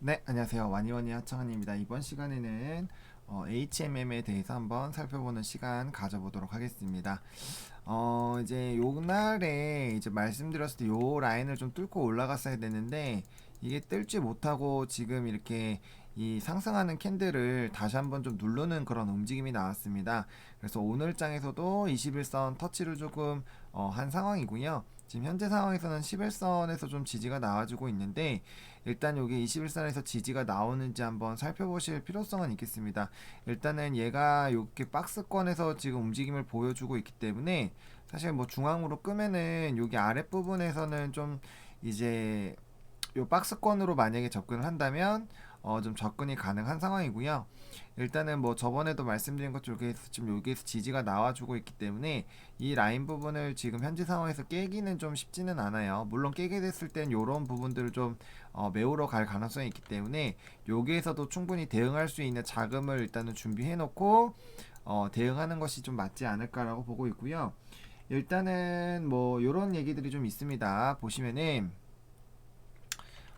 네, 안녕하세요. 와니와니 하청한입니다. 이번 시간에는 어, HMM에 대해서 한번 살펴보는 시간 가져보도록 하겠습니다. 어, 이제 요날에 이제 말씀드렸을 때 요 라인을 좀 뚫고 올라갔어야 되는데 이게 뜰지 못하고 지금 이렇게 이 상승하는 캔들을 다시 한번 좀 누르는 그런 움직임이 나왔습니다. 그래서 오늘 장에서도 21선 터치를 조금 어, 한 상황이고요. 지금 현재 상황에서는 11선에서 좀 지지가 나와주고 있는데 일단 여기 21선에서 지지가 나오는지 한번 살펴보실 필요성은 있겠습니다. 일단은 얘가 이렇게 박스권에서 지금 움직임을 보여주고 있기 때문에 사실 뭐 중앙으로 끄면은 여기 아랫부분에서는 좀 이제 요 박스권으로 만약에 접근을 한다면 어 좀 접근이 가능한 상황이고요. 일단은 뭐 저번에도 말씀드린 것처럼 여기에서 지금 여기에서 지지가 나와주고 있기 때문에 이 라인 부분을 지금 현재 상황에서 깨기는 좀 쉽지는 않아요. 물론 깨게 됐을 땐 요런 부분들을 좀 어, 메우러 갈 가능성이 있기 때문에 여기에서도 충분히 대응할 수 있는 자금을 일단은 준비해 놓고 어, 대응하는 것이 좀 맞지 않을까라고 보고 있고요. 일단은 뭐 요런 얘기들이 좀 있습니다. 보시면은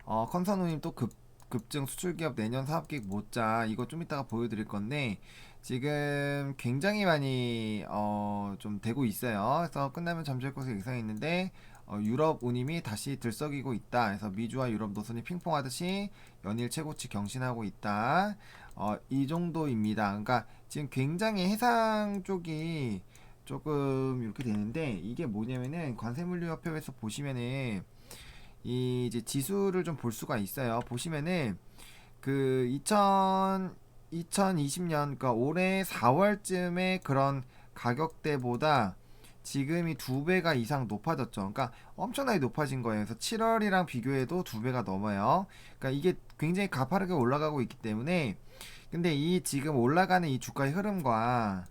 어, 컨선우님 또 급, 급증 수출기업 내년 사업계획 못자 이거 좀 이따가 보여드릴 건데 지금 굉장히 많이 어, 좀 되고 있어요. 그래서 끝나면 잠실 예상이 있는데 어, 유럽 운임이 다시 들썩이고 있다. 그래서 미주와 유럽 노선이 핑퐁하듯이 연일 최고치 경신하고 있다. 어, 이 정도입니다. 그러니까 지금 굉장히 해상 쪽이 조금 이렇게 되는데 이게 뭐냐면은 관세물류협회에서 보시면은 이 이제 지수를 좀 볼 수가 있어요. 보시면은 그 2000, 2020년 그러니까 올해 4월쯤에 그런 가격대보다 지금이 두 배가 이상 높아졌죠. 그러니까 엄청나게 높아진 거예요. 그래서 7월이랑 비교해도 두 배가 넘어요. 그러니까 이게 굉장히 가파르게 올라가고 있기 때문에 근데 이 지금 올라가는 이 주가의 흐름과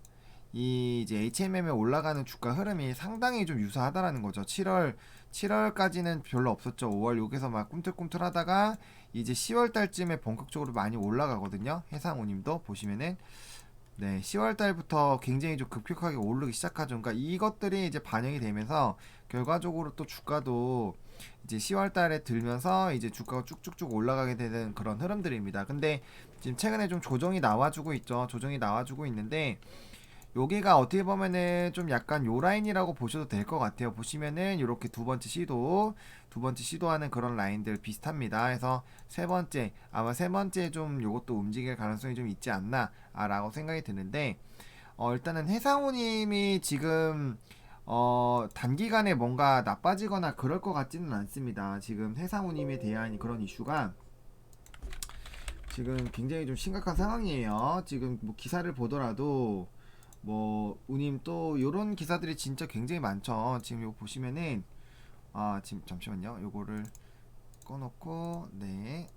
이 이제 HMM에 올라가는 주가 흐름이 상당히 좀 유사하다라는 거죠. 7월 7월까지는 별로 없었죠. 5월 여기서 막 꿈틀꿈틀하다가 이제 10월 달쯤에 본격적으로 많이 올라가거든요. 해상우님도 보시면은 네, 10월 달부터 굉장히 좀 급격하게 오르기 시작하죠. 그러니까 이것들이 이제 반영이 되면서 결과적으로 또 주가도 이제 10월 달에 들면서 이제 주가가 쭉쭉쭉 올라가게 되는 그런 흐름들입니다. 근데 지금 최근에 좀 조정이 나와주고 있죠. 조정이 나와주고 있는데 여기가 어떻게 보면은 좀 약간 요 라인이라고 보셔도 될 것 같아요. 보시면은 이렇게 두 번째 시도, 두 번째 시도하는 그런 라인들 비슷합니다. 그래서 세 번째, 아마 세 번째 좀 요것도 움직일 가능성이 좀 있지 않나라고 생각이 드는데, 어, 일단은 해상우님이 지금 어, 단기간에 뭔가 나빠지거나 그럴 것 같지는 않습니다. 지금 해상우님에 대한 그런 이슈가 지금 굉장히 좀 심각한 상황이에요. 지금 뭐 기사를 보더라도 뭐 우님 또 요런 기사들이 진짜 굉장히 많죠. 지금 이거 보시면은 아 지금 잠시만요. 요거를 꺼놓고 네.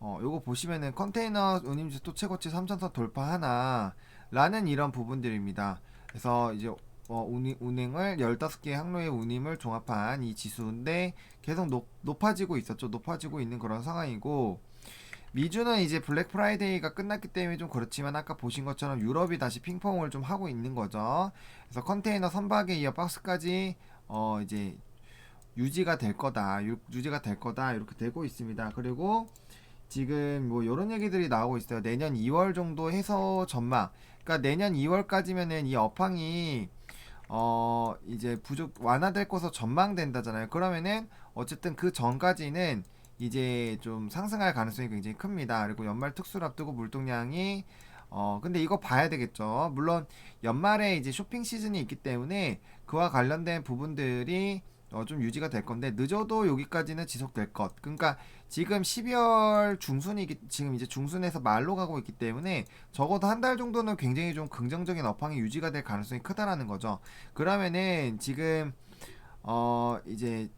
어 요거 보시면은 컨테이너 운임지 또 최고치 3천선 돌파 하나 라는 이런 부분들입니다. 그래서 이제 어, 운임, 운행을 15개의 항로의 운임을 종합한 이 지수인데 계속 높, 높아지고 있었죠. 높아지고 있는 그런 상황이고 미주는 이제 블랙 프라이데이가 끝났기 때문에 좀 그렇지만 아까 보신 것처럼 유럽이 다시 핑퐁을 좀 하고 있는 거죠. 그래서 컨테이너 선박에 이어 박스까지 어 이제 유지가 될 거다. 유, 유지가 될 거다. 이렇게 되고 있습니다. 그리고 지금 뭐 이런 얘기들이 나오고 있어요. 내년 2월 정도 해서 전망. 그러니까 내년 2월까지면은 이 업황이 어 이제 부족 완화될 것으로 전망된다잖아요. 그러면은 어쨌든 그 전까지는 이제 좀 상승할 가능성이 굉장히 큽니다. 그리고 연말 특수를 앞두고 물동량이 어 근데 이거 봐야 되겠죠. 물론 연말에 이제 쇼핑 시즌이 있기 때문에 그와 관련된 부분들이 어, 좀 유지가 될 건데 늦어도 여기까지는 지속될 것. 그러니까 지금 12월 중순이기 지금 이제 중순에서 말로 가고 있기 때문에 적어도 한 달 정도는 굉장히 좀 긍정적인 업황이 유지가 될 가능성이 크다라는 거죠. 그러면은 지금 어 이제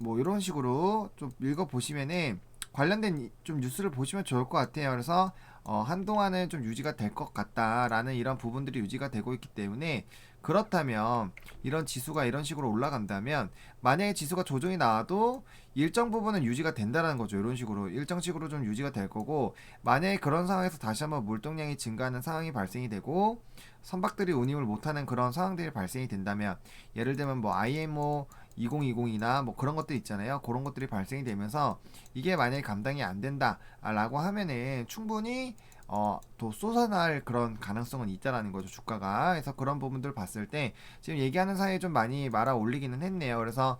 뭐 이런 식으로 좀 읽어 보시면은 관련된 이- 좀 뉴스를 보시면 좋을 것 같아요. 그래서 어, 한동안은 좀 유지가 될 것 같다라는 이런 부분들이 유지가 되고 있기 때문에 그렇다면 이런 지수가 이런 식으로 올라간다면 만약에 지수가 조정이 나와도 일정 부분은 유지가 된다라는 거죠. 이런 식으로 일정식으로 좀 유지가 될 거고 만약에 그런 상황에서 다시 한번 물동량이 증가하는 상황이 발생이 되고 선박들이 운임을 못하는 그런 상황들이 발생이 된다면 예를 들면 뭐 IMO 2020이나 뭐 그런 것들 있잖아요. 그런 것들이 발생이 되면서 이게 만약에 감당이 안 된다라고 하면은 충분히 어, 또 쏟아날 그런 가능성은 있다라는 거죠, 주가가. 그래서 그런 부분들 봤을 때 지금 얘기하는 사이에 좀 많이 말아 올리기는 했네요. 그래서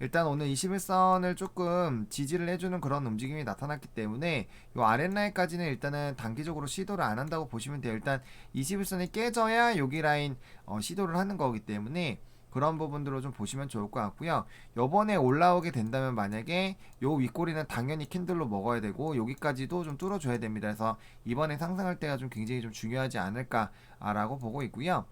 일단 오늘 21선을 조금 지지를 해주는 그런 움직임이 나타났기 때문에 요 아랫라인까지는 일단은 단기적으로 시도를 안 한다고 보시면 돼요. 일단 21선이 깨져야 여기 라인 어, 시도를 하는 거기 때문에 그런 부분들로 좀 보시면 좋을 것 같고요. 요번에 올라오게 된다면 만약에 요 윗꼬리는 당연히 캔들로 먹어야 되고 여기까지도 좀 뚫어줘야 됩니다. 그래서 이번에 상승할 때가 좀 굉장히 좀 중요하지 않을까라고 보고 있고요.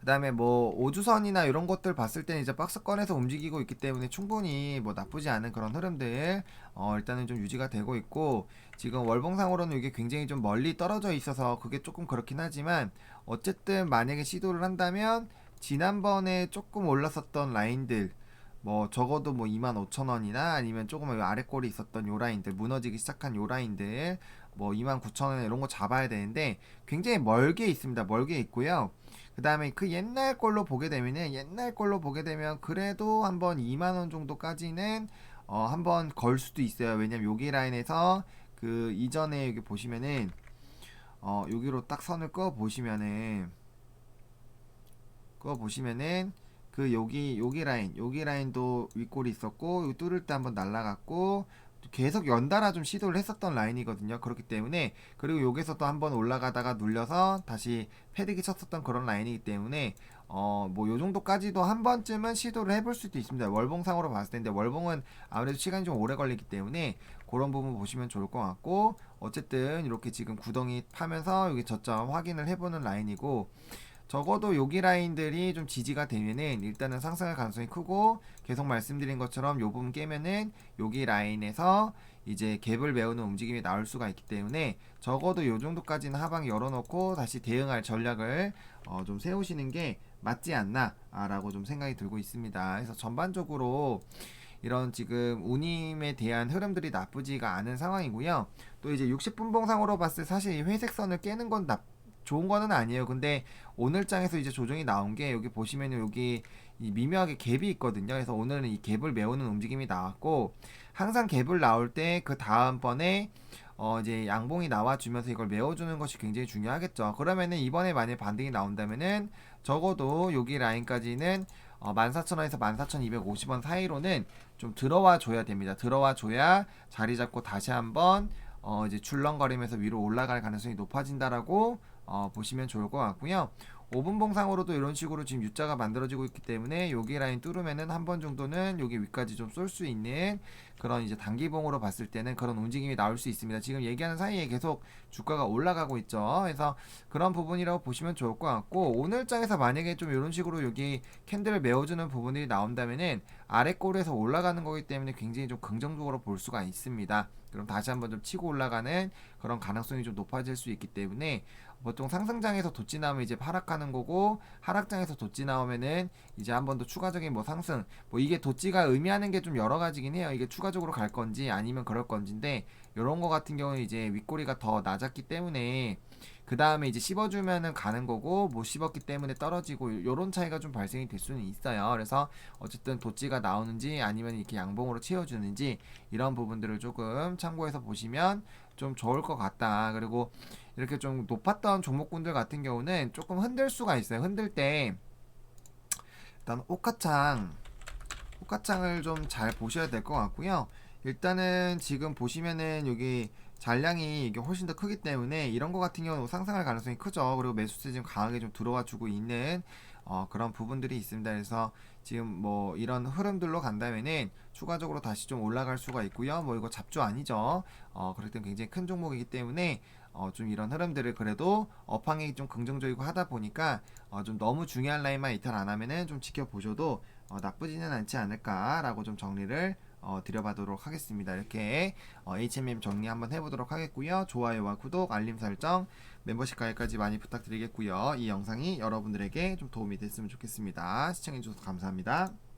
그 다음에 뭐 오주선이나 이런 것들 봤을 때는 이제 박스권에서 움직이고 있기 때문에 충분히 뭐 나쁘지 않은 그런 흐름들 어 일단은 좀 유지가 되고 있고 지금 월봉상으로는 이게 굉장히 좀 멀리 떨어져 있어서 그게 조금 그렇긴 하지만 어쨌든 만약에 시도를 한다면 지난번에 조금 올랐었던 라인들 뭐 적어도 뭐 25,000원이나 아니면 조금 아래 꼴이 있었던 요 라인들 무너지기 시작한 요 라인들 뭐 29,000원 이런 거 잡아야 되는데 굉장히 멀게 있습니다. 멀게 있고요. 그 다음에 그 옛날 걸로 보게 되면은 옛날 걸로 보게 되면 그래도 한번 2만 원 정도까지는 어 한번 걸 수도 있어요. 왜냐면 여기 라인에서 그 이전에 여기 보시면은 어 여기로 딱 선을 꺼 보시면은 꺼 보시면은 그 여기 여기 라인 여기 라인도 윗골이 있었고 여기 뚫을 때 한번 날라갔고 계속 연달아 좀 시도를 했었던 라인이거든요. 그렇기 때문에 그리고 여기서 또 한번 올라가다가 눌려서 다시 패드기 쳤었던 그런 라인이기 때문에 어뭐 요 정도까지도 한 번쯤은 시도를 해볼 수도 있습니다. 월봉상으로 봤을 텐데 월봉은 아무래도 시간이 좀 오래 걸리기 때문에 그런 부분 보시면 좋을 것 같고 어쨌든 이렇게 지금 구덩이 파면서 여기 저점 확인을 해보는 라인이고 적어도 여기 라인들이 좀 지지가 되면은 일단은 상승할 가능성이 크고 계속 말씀드린 것처럼 요 부분 깨면은 여기 라인에서 이제 갭을 메우는 움직임이 나올 수가 있기 때문에 적어도 요 정도까지는 하방 열어놓고 다시 대응할 전략을 어, 좀 세우시는 게 맞지 않나라고 좀 생각이 들고 있습니다. 그래서 전반적으로 이런 지금 운임에 대한 흐름들이 나쁘지가 않은 상황이고요. 또 이제 60분 봉상으로 봤을 때 사실 이 회색선을 깨는 건 나, 좋은 거는 아니에요. 근데 오늘 장에서 이제 조정이 나온 게 여기 보시면은 여기 이 미묘하게 갭이 있거든요. 그래서 오늘은 이 갭을 메우는 움직임이 나왔고 항상 갭을 나올 때 그 다음번에 어 이제 양봉이 나와주면서 이걸 메워주는 것이 굉장히 중요하겠죠. 그러면은 이번에 만약 반등이 나온다면은 적어도 여기 라인까지는 어 14,000원에서 14,250원 사이로는 좀 들어와 줘야 됩니다. 들어와 줘야 자리 잡고 다시 한번 어 이제 출렁거리면서 위로 올라갈 가능성이 높아진다라고 어 보시면 좋을 것 같고요. 5분 봉상으로도 이런 식으로 지금 U자가 만들어지고 있기 때문에 여기 라인 뚫으면은 한 번 정도는 여기 위까지 좀 쏠 수 있는 그런 이제 단기봉으로 봤을 때는 그런 움직임이 나올 수 있습니다. 지금 얘기하는 사이에 계속 주가가 올라가고 있죠. 그래서 그런 부분이라고 보시면 좋을 것 같고 오늘 장에서 만약에 좀 이런 식으로 여기 캔들을 메워주는 부분들이 나온다면은 아래 꼴에서 올라가는 거기 때문에 굉장히 좀 긍정적으로 볼 수가 있습니다. 그럼 다시 한번 좀 치고 올라가는 그런 가능성이 좀 높아질 수 있기 때문에 보통 상승장에서 도치 나오면 이제 하락하는 거고 하락장에서 도치 나오면은 이제 한 번 더 추가적인 뭐 상승 뭐 이게 도치가 의미하는 게 좀 여러 가지긴 해요. 이게 추가 적으로 갈 건지 아니면 그럴 건지인데 이런 거 같은 경우는 이제 윗꼬리가 더 낮았기 때문에 그 다음에 이제 씹어주면은 가는 거고 못 씹었기 때문에 떨어지고 요런 차이가 좀 발생이 될 수는 있어요. 그래서 어쨌든 도치가 나오는지 아니면 이렇게 양봉으로 채워주는지 이런 부분들을 조금 참고해서 보시면 좀 좋을 것 같다. 그리고 이렇게 좀 높았던 종목군들 같은 경우는 조금 흔들 수가 있어요. 흔들 때 일단 옷가창 옷가창을 좀 잘 보셔야 될 것 같고요. 일단은 지금 보시면은 여기 잔량이 이게 훨씬 더 크기 때문에 이런 거 같은 경우는 상승할 가능성이 크죠. 그리고 매수세 지금 강하게 좀 들어와 주고 있는 어, 그런 부분들이 있습니다. 그래서 지금 뭐 이런 흐름들로 간다면은 추가적으로 다시 좀 올라갈 수가 있고요. 뭐 이거 잡주 아니죠. 어, 그럴 땐 굉장히 큰 종목이기 때문에 어, 좀 이런 흐름들을 그래도 업황이 좀 긍정적이고 하다 보니까 어, 좀 너무 중요한 라인만 이탈 안 하면은 좀 지켜보셔도 어, 나쁘지는 않지 않을까라고 좀 정리를 어, 드려봐도록 하겠습니다. 이렇게 어, HMM 정리 한번 해보도록 하겠고요. 좋아요와 구독, 알림 설정, 멤버십 가입까지 많이 부탁드리겠고요. 이 영상이 여러분들에게 좀 도움이 됐으면 좋겠습니다. 시청해주셔서 감사합니다.